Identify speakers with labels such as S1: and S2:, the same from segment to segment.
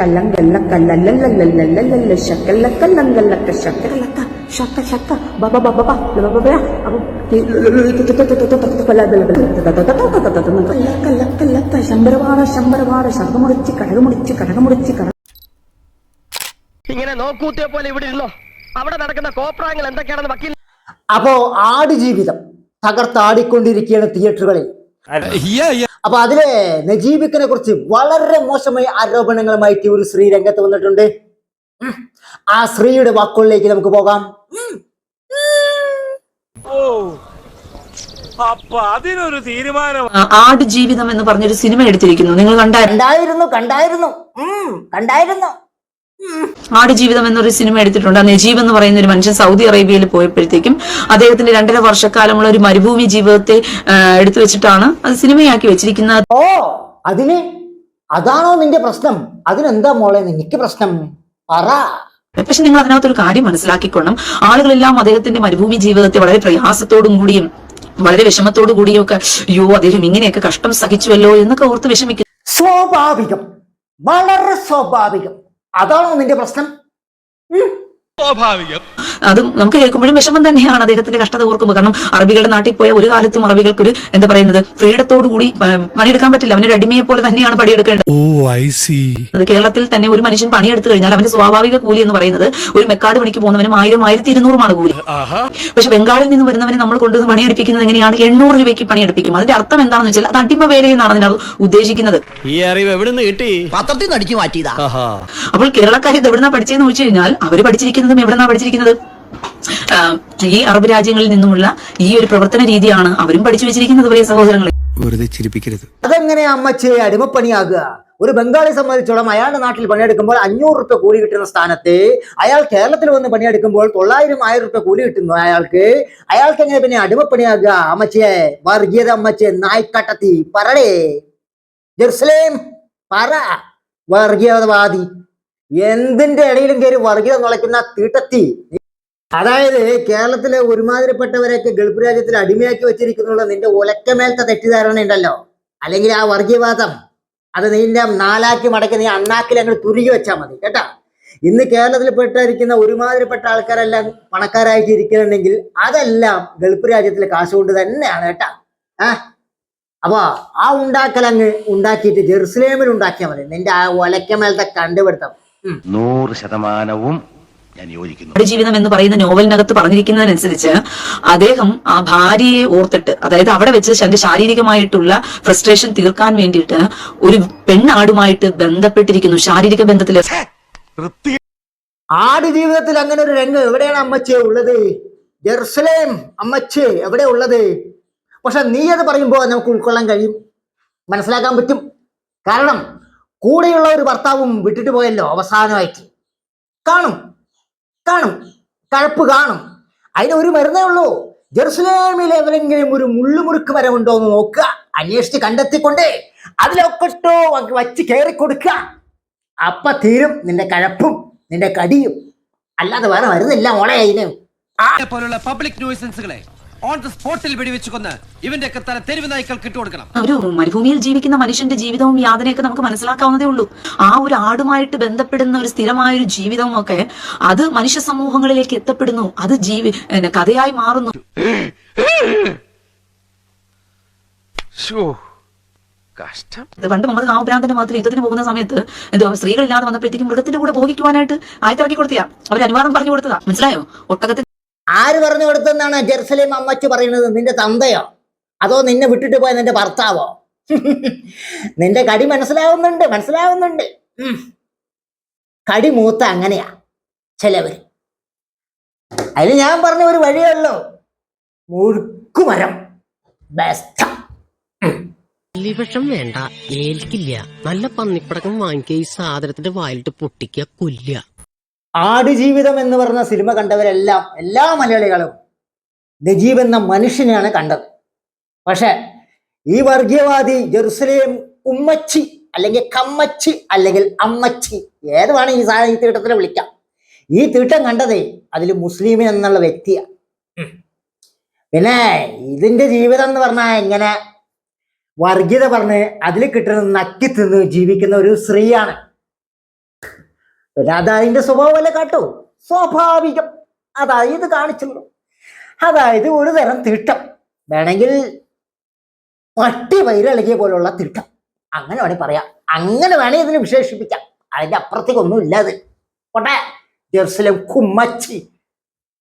S1: കല്ലങ്കല്ല കല്ലല്ലല്ലല്ലല്ലല്ലല്ല ശക്കല്ല കല്ലങ്കല്ലക്ക ശക്കലക്ക ശക്ക ശക്ക ബബ ബബ ബബ ബബ ബബ അപ്പൊ കല്ലക്കല്ലക്കല്ലക്ക ശമ്പരവാട ശമ്പരവാട ശർമ്മമുടിച്ച് കടകമുടിച്ച് കടകമുടിച്ച് കട
S2: ഇങ്ങനെ നോക്കൂത്തിയെ പോലെ ഇവിടെ ഇരുന്നോ അവിടെ നടക്കുന്ന കോപ്രാങ്ങൾ എന്തൊക്കെയാണെന്ന് വക്കീൽ
S3: അപ്പോ ആടുജീവിതം തകർത്താടിക്കൊണ്ടിരിക്കുകയാണ് തിയേറ്ററുകളിൽ അപ്പൊ അതിലെ നജീബിക്കിനെ കുറിച്ച് വളരെ മോശമായ ആരോപണങ്ങളുമായിട്ട് ഒരു സ്ത്രീ രംഗത്ത് വന്നിട്ടുണ്ട്. ആ സ്ത്രീയുടെ വാക്കുകളിലേക്ക് നമുക്ക് പോകാം. ഉം.
S4: അപ്പൊ അതിനൊരു തീരുമാനം.
S5: ആട് ജീവിതം എന്ന് പറഞ്ഞൊരു സിനിമ എടുത്തിരിക്കുന്നു. നിങ്ങൾ കണ്ടായിരുന്നു
S3: കണ്ടായിരുന്നു. കണ്ടായിരുന്നു.
S5: ആടുജീവിതം എന്നൊരു സിനിമ എടുത്തിട്ടുണ്ട്. നജീബ് എന്ന് പറയുന്ന ഒരു മനുഷ്യൻ സൗദി അറേബ്യയിൽ പോയപ്പോഴത്തേക്കും അദ്ദേഹത്തിന്റെ രണ്ടര വർഷക്കാലമുള്ള ഒരു മരുഭൂമി ജീവിതത്തെ എടുത്തു വെച്ചിട്ടാണ് അത് സിനിമയാക്കി വെച്ചിരിക്കുന്നത്.
S3: ഓ അതിന് അതാണോ നിന്റെ പ്രശ്നം? അതിനെന്താ മോളെ നിനക്ക് പ്രശ്നം? പറ.
S5: പക്ഷെ നിങ്ങൾ അതിനകത്തൊരു കാര്യം മനസ്സിലാക്കിക്കൊള്ളണം. ആളുകളെല്ലാം അദ്ദേഹത്തിന്റെ മരുഭൂമി ജീവിതത്തെ വളരെ പ്രയാസത്തോടും കൂടിയും വളരെ വിഷമത്തോടു കൂടിയും ഒക്കെ അയ്യോ അദ്ദേഹം ഇങ്ങനെയൊക്കെ കഷ്ടം സഹിച്ചുവല്ലോ എന്നൊക്കെ ഓർത്ത് വിഷമിക്കും.
S3: സ്വാഭാവികം. വളരെ സ്വാഭാവികം. അതാണോ നിന്റെ പ്രശ്നം?
S4: സ്വാഭാവികം.
S5: അതും നമുക്ക് കേൾക്കുമ്പോഴും വിഷമം തന്നെയാണ് അദ്ദേഹത്തിന്റെ കഷ്ടത ഓർക്കുമ്പോൾ. കാരണം അറബികളുടെ നാട്ടിൽ പോയ ഒരു കാലത്തും അറബികൾക്ക് ഒരു എന്താ പറയുന്നത് ഫ്രീഡത്തോടു കൂടി പണിയെടുക്കാൻ പറ്റില്ല. അവനൊരു അടിമയെ പോലെ തന്നെയാണ് പണിയെടുക്കേണ്ടത്.
S6: ഓ ഐ സി
S5: അത് കേരളത്തിൽ തന്നെ ഒരു മനുഷ്യൻ പണിയെടുത്തു കഴിഞ്ഞാൽ അവന്റെ സ്വാഭാവിക കൂലി എന്ന് പറയുന്നത് ഒരു മെക്കാട് പണിക്ക് പോകുന്നവനും ആയിരം ആയിരത്തി ഇരുന്നൂറുമാണ് കൂലി. പക്ഷെ ബംഗാളിൽ നിന്ന് വരുന്നവനെ നമ്മൾ കൊണ്ടുവന്ന് പണിയെടുപ്പിക്കുന്നത് എങ്ങനെയാണ്? എണ്ണൂറ് രൂപയ്ക്ക് പണിയെടുപ്പിക്കും. അതിന്റെ അർത്ഥം എന്താണെന്ന് വെച്ചാൽ അത് അടിമ വേല എന്നാണ് അതിനകത്ത് ഉദ്ദേശിക്കുന്നത്.
S2: ഈ അറിവ് എവിടുന്ന് കിട്ടി?
S7: പത്രത്തിൽ നിന്ന് അടിച്ചു മാറ്റിയതാ.
S5: അപ്പോൾ കേരളക്കാർ ഇത് എവിടുന്നാ പഠിച്ചതെന്ന് ചോദിച്ചു കഴിഞ്ഞാൽ അവർ പഠിച്ചിരിക്കുന്നതും എവിടുന്നാ പഠിച്ചിരിക്കുന്നത്? ഈ അറബ് രാജ്യങ്ങളിൽ നിന്നുമുള്ള ഈ ഒരു പ്രവർത്തന രീതിയാണ് അവരും പഠിച്ചു വെച്ചിരിക്കുന്നത് വലിയ സഹോദരങ്ങളെ.
S6: വെറുതെ ചിരിപ്പിക്കരുത്.
S3: അതെങ്ങനെ അമ്മച്ചേ അടിമപ്പണിയാകുക? ഒരു ബംഗാളി സംബന്ധിച്ചോളം അയാളുടെ നാട്ടിൽ പണിയെടുക്കുമ്പോൾ അഞ്ഞൂറ് റുപ്യ കൂലി കിട്ടുന്ന സ്ഥാനത്ത് അയാൾ കേരളത്തിൽ വന്ന് പണിയെടുക്കുമ്പോൾ തൊള്ളായിരം ആയിരം റുപ്യ കൂലി കിട്ടുന്നു അയാൾക്ക്. അയാൾക്ക് എങ്ങനെ പിന്നെ അടിമപ്പണിയാകുക? അമ്മച്ചേ വർഗീയത അമ്മച്ചേ നായ്ക്കട്ടത്തി പറടേ. ജെറുസലേം പറ. വർഗീയതവാദി. എന്തിന്റെ ഇടയിലും കയറി വർഗീയത നുളയ്ക്കുന്ന തീട്ടത്തി? അതായത് കേരളത്തിലെ ഒരുമാതിരിപ്പെട്ടവരെയൊക്കെ ഗൾഫ് രാജ്യത്തിൽ അടിമയാക്കി വെച്ചിരിക്കുന്നുള്ള നിന്റെ ഒലക്കമേലത്തെ തെറ്റിദ്ധാരണ ഉണ്ടല്ലോ. അല്ലെങ്കിൽ ആ വർഗീയവാദം അത് നിന്റെ നാലാക്കി മടക്കി നീ അണ്ണാക്കിൽ അങ്ങ് തുരുകി വെച്ചാൽ മതി കേട്ടാ? ഇന്ന് കേരളത്തിൽ പെട്ടിരിക്കുന്ന ഒരുമാതിരിപ്പെട്ട ആൾക്കാരെല്ലാം പണക്കാരായിട്ട് ഇരിക്കുന്നുണ്ടെങ്കിൽ അതെല്ലാം ഗൾഫ് രാജ്യത്തിലെ കാശ് കൊണ്ട് തന്നെയാണ് കേട്ടാ? ആ? അപ്പൊ ആ ഉണ്ടാക്കൽ അങ്ങ് ഉണ്ടാക്കിയിട്ട് ജെറുസലേമിൽ ഉണ്ടാക്കിയാൽ മതി. നിന്റെ ആ ഒലക്കമേലത്തെ കണ്ടുപിടുത്തം.
S8: നൂറ് ശതമാനവും
S5: ആടുജീവിതം എന്ന് പറയുന്ന നോവലിനകത്ത് പറഞ്ഞിരിക്കുന്നതിനനുസരിച്ച് അദ്ദേഹം ആ ഭാര്യയെ ഓർത്തിട്ട് അതായത് അവിടെ വെച്ച് തന്റെ ശാരീരികമായിട്ടുള്ള ഫ്രസ്ട്രേഷൻ തീർക്കാൻ വേണ്ടിയിട്ട് ഒരു പെണ്ണാടുമായിട്ട് ബന്ധപ്പെട്ടിരിക്കുന്നു ശാരീരിക ബന്ധത്തിൽ.
S3: ആട് ജീവിതത്തിൽ അങ്ങനെ ഒരു രംഗം എവിടെയാണ് അമ്മച്ചേ ഉള്ളത്? ജെറുസലേം അമ്മച്ചേ എവിടെ ഉള്ളത്? പക്ഷെ നീ അത് പറയുമ്പോൾ നമുക്ക് ഉൾക്കൊള്ളാൻ കഴിയും. മനസ്സിലാക്കാൻ പറ്റും. കാരണം കൂടെയുള്ള ഒരു ഭർത്താവും വിട്ടിട്ട് പോയല്ലോ അവസാനമായിട്ട്. കാണും. കാണും കഴപ്പ് കാണും. അതിന് ഒരു മരുന്നേ ഉള്ളൂ. ജെറുസലേമിൽ എവിടെങ്കിലും ഒരു മുള്ളുമുറുക്ക് മരം ഉണ്ടോ എന്ന് നോക്കുക. അന്വേഷിച്ച് കണ്ടെത്തിക്കൊണ്ട് അതിലൊക്കെ ഇട്ടോ വച്ച് കയറി കൊടുക്കുക. അപ്പ തീരും. നിന്റെ കഴപ്പും നിന്റെ കടിയും. അല്ലാതെ വേറെ മരുന്നില്ല മോളെ അതിന്
S7: പോലുള്ള പബ്ലിക് ന്യൂസൻസുകളെ ഓൺ ദ സ്പോട്ടിൽ വെടിവെച്ച് കൊന്ന് ഇവന്റെ ഒക്കെ തല തെരുവ് നായ്ക്കൾക്ക് ഇട്ടുകൊടുക്കണം
S5: ഒരു മരുഭൂമിയിൽ ജീവിക്കുന്ന മനുഷ്യന്റെ ജീവിതവും യാതനയൊക്കെ നമുക്ക് മനസ്സിലാക്കാവുന്നതേ ഉള്ളൂ. ആ ഒരു ആടുമായിട്ട് ബന്ധപ്പെടുന്ന ഒരു സ്ഥിരമായ ഒരു ജീവിതവും ഒക്കെ അത് മനുഷ്യ സമൂഹങ്ങളിലേക്ക് എത്തപ്പെടുന്നു. അത് ജീവി കഥയായി മാറുന്നു.
S4: കഷ്ടം.
S5: പണ്ട് മുഹമ്മദ് കാമഭ്രാന്തന്റെ മാത്രം യുദ്ധത്തിന് പോകുന്ന സമയത്ത് എന്തോ സ്ത്രീകളില്ലാതെ വന്നപ്പോഴത്തേക്കും മൃഗത്തിന്റെ കൂടെ ഭോഗിക്കുവാനായിട്ട് ആയത്തിറക്കി കൊടുത്തിയാ. അവർ അനുവാദം പറഞ്ഞു കൊടുത്തതാ. മനസ്സിലായോ? ഒട്ടകത്തെ
S3: ആര് പറഞ്ഞു കൊടുത്തെന്നാണ് ജെറുസലേം അമ്മച്ചു പറയുന്നത്? നിന്റെ തന്തയോ? അതോ നിന്നെ വിട്ടിട്ട് പോയ നിന്റെ ഭർത്താവോ? നിന്റെ കടി മനസ്സിലാവുന്നുണ്ട് മനസ്സിലാവുന്നുണ്ട്. കടി മൂത്ത അങ്ങനെയാ ചിലവര്. അതിന് ഞാൻ പറഞ്ഞ ഒരു വഴിയുള്ളു മുഴുക്കുമരം ബെസ്റ്റ്
S9: വേണ്ട. ഏൽക്കില്ല. നല്ല പന്നിപ്പടക്കം വാങ്ങിക്കുക. ഈ സാധനത്തിന്റെ വായിലിട്ട് പൊട്ടിക്കുക. കൊല്ലുക.
S3: ആടുജീവിതം എന്ന് പറഞ്ഞ സിനിമ കണ്ടവരെല്ലാം എല്ലാ മലയാളികളും നജീബ് എന്ന മനുഷ്യനെയാണ് കണ്ടത്. പക്ഷെ ഈ വർഗീയവാദി ജെറുസലേം ഉമ്മച്ചി അല്ലെങ്കിൽ കമ്മച്ചി അല്ലെങ്കിൽ അമ്മച്ചി ഏത് വേണം ഈ സാധനം ഈ തീട്ടത്തിൽ വിളിക്കാം. ഈ തീട്ടം കണ്ടതേ അതിൽ മുസ്ലിമിൻ എന്നുള്ള വ്യക്തിയാണ് പിന്നെ ഇതിന്റെ ജീവിതം എന്ന് പറഞ്ഞാൽ എങ്ങനെ വർഗീയത പറഞ്ഞ് അതിൽ കിട്ടുന്ന നക്കി തിന്ന് ജീവിക്കുന്ന ഒരു സ്ത്രീയാണ്. സ്വഭാവം സ്വഭാവമല്ലേ കാട്ടൂ? സ്വാഭാവികം. അതായത് കാണിച്ചുള്ളൂ. അതായത് ഒരു തരം തിട്ടം. വേണമെങ്കിൽ പട്ടി വൈരളകിയ പോലുള്ള തിട്ടം. അങ്ങനെ വേണമെങ്കിൽ പറയാം. അങ്ങനെ വേണമെങ്കിൽ ഇതിന് വിശേഷിപ്പിക്കാം. അതിന്റെ അപ്പുറത്തേക്കൊന്നും ഇല്ലാതെ കോട്ടെ ജെറുസലേം കുമ്മച്ചി.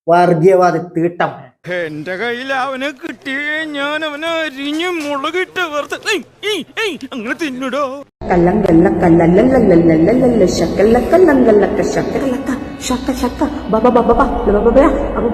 S3: വർഗീയവാദി തീട്ടം.
S4: എന്റെ കയ്യിൽ അവനെ കിട്ടിയേ ഞാൻ അവനെ അരിഞ്ഞ് മുളകിട്ട് വെറുതെ അങ്ങനെ തിന്നിടോ
S1: കല്ലങ്കല്ല അപ്പം